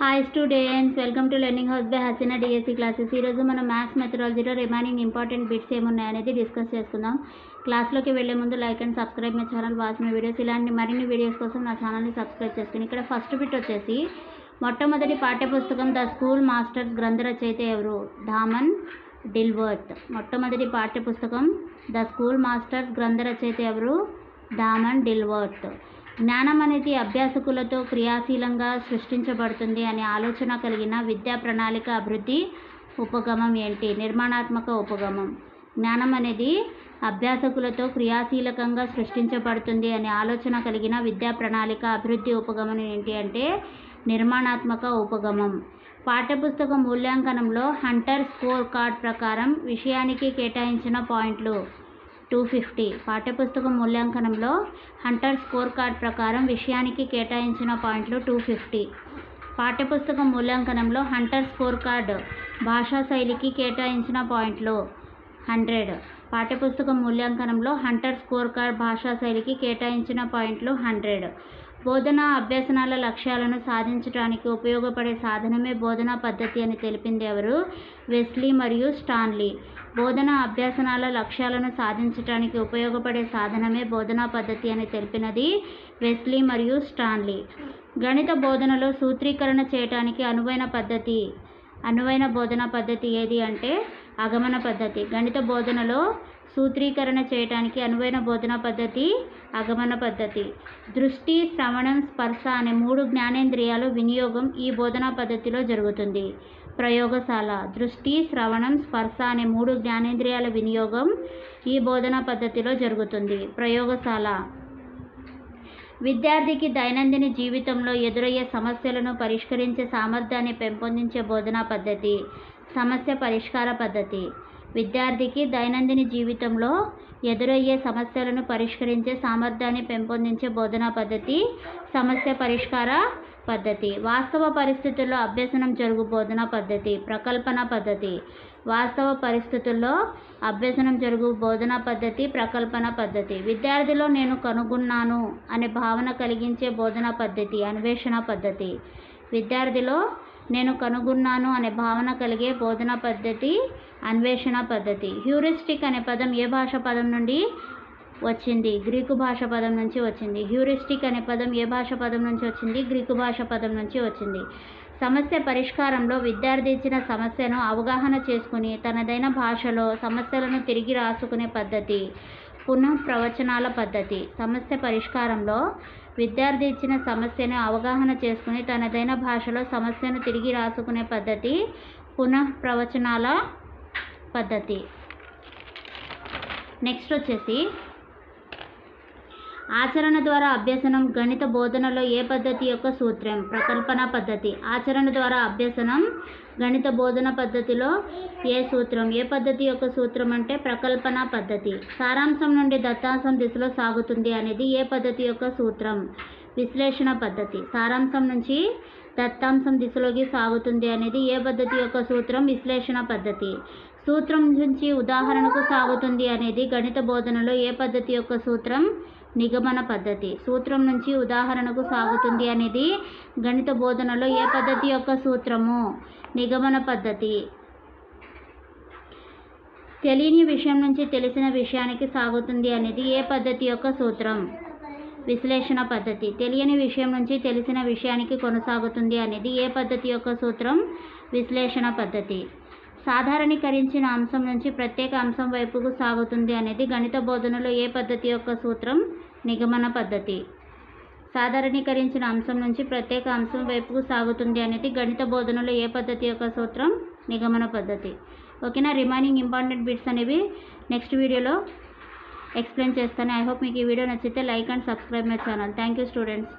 Hi students welcome to learning house by Haseena DSC classes ఈరోజు మనం maths మెథడాలజీలో remaining important bits ఏమున్నాయనేది discuss చేసుకుందాం క్లాస్లోకి వెళ్ళే ముందు like and subscribe my channel watch my videos ఇలాంటి మరిన్ని వీడియోస్ కోసం నా ఛానల్ని సబ్స్క్రైబ్ చేసుకుని ఇక్కడ ఫస్ట్ బిట్ వచ్చేసి మొట్టమొదటి పాఠ్యపుస్తకం ద స్కూల్ మాస్టర్స్ గ్రంథ రచయిత ఎవరు? ధామన్ డిల్వర్త్. మొట్టమొదటి పాఠ్యపుస్తకం ద స్కూల్ మాస్టర్స్ గ్రంథ రచయిత ఎవరు? డామన్ డిల్వర్త్. జ్ఞానం అనేది అభ్యాసకులతో క్రియాశీలంగా సృష్టించబడుతుంది అనే ఆలోచన కలిగిన విద్యా ప్రణాళిక అభివృద్ధి ఉపగమం ఏంటి? నిర్మాణాత్మక ఉపగమం. జ్ఞానం అనేది అభ్యాసకులతో క్రియాశీలకంగా సృష్టించబడుతుంది అనే ఆలోచన కలిగిన విద్యా ప్రణాళిక అభివృద్ధి ఉపగమనం ఏంటి అంటే నిర్మాణాత్మక ఉపగమం. పాఠ్యపుస్తక మూల్యాంకనంలో హంటర్ స్కోర్ కార్డ్ ప్రకారం విషయానికి కేటాయించిన పాయింట్లు. Two fifty. పాఠ్యపుస్తక మూల్యాంకనంలో హంటర్ స్కోర్ కార్డ్ ప్రకారం విషయానికి కేటాయించిన పాయింట్లు టూ ఫిఫ్టీ. పాఠ్యపుస్తక మూల్యాంకనంలో హంటర్ స్కోర్ కార్డ్ భాషా శైలికి కేటాయించిన పాయింట్లు హండ్రెడ్. పాఠ్యపుస్తక మూల్యాంకనంలో హంటర్ స్కోర్ కార్డ్ భాషా శైలికి కేటాయించిన పాయింట్లు హండ్రెడ్. బోధనా అభ్యసనాల లక్ష్యాలను సాధించడానికి ఉపయోగపడే సాధనమే బోధనా పద్ధతి అని తెలిపింది ఎవరు? వెస్లీ మరియు స్టాన్లీ. బోధనా అభ్యసనాల లక్ష్యాలను సాధించడానికి ఉపయోగపడే సాధనమే బోధనా పద్ధతి అని తెలిపినది వెస్లీ మరియు స్టాన్లీ. గణిత బోధనలో సూత్రీకరణ చేయటానికి అనువైన పద్ధతి అనువైన బోధనా పద్ధతి ఏది అంటే అగమన పద్ధతి. గణిత బోధనలో సూత్రీకరణ చేయటానికి అనువైన బోధనా పద్ధతి అగమన పద్ధతి. దృష్టి శ్రవణం స్పర్శ అనే మూడు జ్ఞానేంద్రియాలు వినియోగం ఈ బోధనా పద్ధతిలో జరుగుతుంది. ప్రయోగశాల. దృష్టి శ్రవణం స్పర్శ అనే మూడు జ్ఞానేంద్రియాల వినియోగం ఈ బోధనా పద్ధతిలో జరుగుతుంది. ప్రయోగశాల. విద్యార్థికి దైనందిన జీవితంలో ఎదురయ్యే సమస్యలను పరిష్కరించే సామర్థ్యాన్ని పెంపొందించే బోధనా పద్ధతి. సమస్య పరిష్కార పద్ధతి. విద్యార్థికి దైనందిన జీవితంలో ఎదురయ్యే సమస్యలను పరిష్కరించే సామర్థ్యాన్ని పెంపొందించే బోధనా పద్ధతి సమస్య పరిష్కార పద్ధతి వాస్తవ పరిస్థితుల్లో అభ్యసనం జరుగు బోధనా పద్ధతి ప్రకల్పన పద్ధతి వాస్తవ పరిస్థితుల్లో అభ్యసనం జరుగు బోధనా పద్ధతి ప్రకల్పన పద్ధతి. విద్యార్థిలో నేను కనుగొన్నాను అనే భావన కలిగించే బోధనా పద్ధతి అన్వేషణ పద్ధతి. విద్యార్థిలో నేను కనుగొన్నాను అనే భావన కలిగే బోధనా పద్ధతి అన్వేషణ పద్ధతి. హ్యూరిస్టిక్ అనే పదం ఏ భాష పదం నుండి వచ్చింది? గ్రీకు భాష పదం నుంచి వచ్చింది. హ్యూరిస్టిక్ అనే పదం ఏ భాష పదం నుంచి వచ్చింది? గ్రీకు భాష పదం నుంచి వచ్చింది. సమస్య పరిష్కారంలో విద్యార్థి ఇచ్చిన సమస్యను అవగాహన చేసుకుని తనదైన భాషలో సమస్యలను తిరిగి రాసుకునే పద్ధతి. పునః ప్రవచనాల పద్ధతి. సమస్య పరిష్కారంలో విద్యార్థి ఇచ్చిన సమస్యను అవగాహన చేసుకుని తనదైన భాషలో సమస్యను తిరిగి రాసుకునే పద్ధతి. పునః ప్రవచనాల పద్ధతి. నెక్స్ట్ వచ్చేసి ఆచరణ ద్వారా అభ్యసనం గణిత బోధనలో ఏ పద్ధతి యొక్క సూత్రం? ప్రకల్పన పద్ధతి. ఆచరణ ద్వారా అభ్యసనం గణిత బోధన పద్ధతిలో ఏ సూత్రం? ఏ పద్ధతి యొక్క సూత్రం అంటే ప్రకల్పన పద్ధతి. సారాంశం నుండి దత్తాంశం దిశలో సాగుతుంది అనేది ఏ పద్ధతి యొక్క సూత్రం? విశ్లేషణ పద్ధతి. సారాంశం నుంచి దత్తాంశం దిశలోకి సాగుతుంది అనేది ఏ పద్ధతి యొక్క సూత్రం? విశ్లేషణ పద్ధతి. సూత్రం నుంచి ఉదాహరణకు సాగుతుంది అనేది గణిత బోధనలో ఏ పద్ధతి యొక్క సూత్రం? నిగమన పద్ధతి. సూత్రం నుంచి ఉదాహరణకు సాగుతుంది అనేది గణిత బోధనలో ఏ పద్ధతి యొక్క సూత్రము? నిగమన పద్ధతి. తెలియని విషయం నుంచి తెలిసిన విషయానికి సాగుతుంది అనేది ఏ పద్ధతి యొక్క సూత్రం? విశ్లేషణ పద్ధతి. తెలియని విషయం నుంచి తెలిసిన విషయానికి కొనసాగుతుంది అనేది ఏ పద్ధతి యొక్క సూత్రం? విశ్లేషణ పద్ధతి. సాధారణీకరించిన అంశం నుంచి ప్రత్యేక అంశం వైపుకు సాగుతుంది అనేది గణిత బోధనలో ఏ పద్ధతి యొక్క సూత్రం? నిగమన పద్ధతి. సాధారణీకరించిన అంశం నుంచి ప్రత్యేక అంశం వైపుకు సాగుతుంది అనేది గణిత బోధనలో ఏ పద్ధతి యొక్క సూత్రం? నిగమన పద్ధతి. ఓకేనా? రిమైనింగ్ ఇంపార్టెంట్ బిట్స్ అనేవి నెక్స్ట్ వీడియోలో ఎక్స్ప్లెయిన్ చేస్తాను. ఐ హోప్ మీకు ఈ వీడియో నచ్చితే like and subscribe my channel. Thank you students.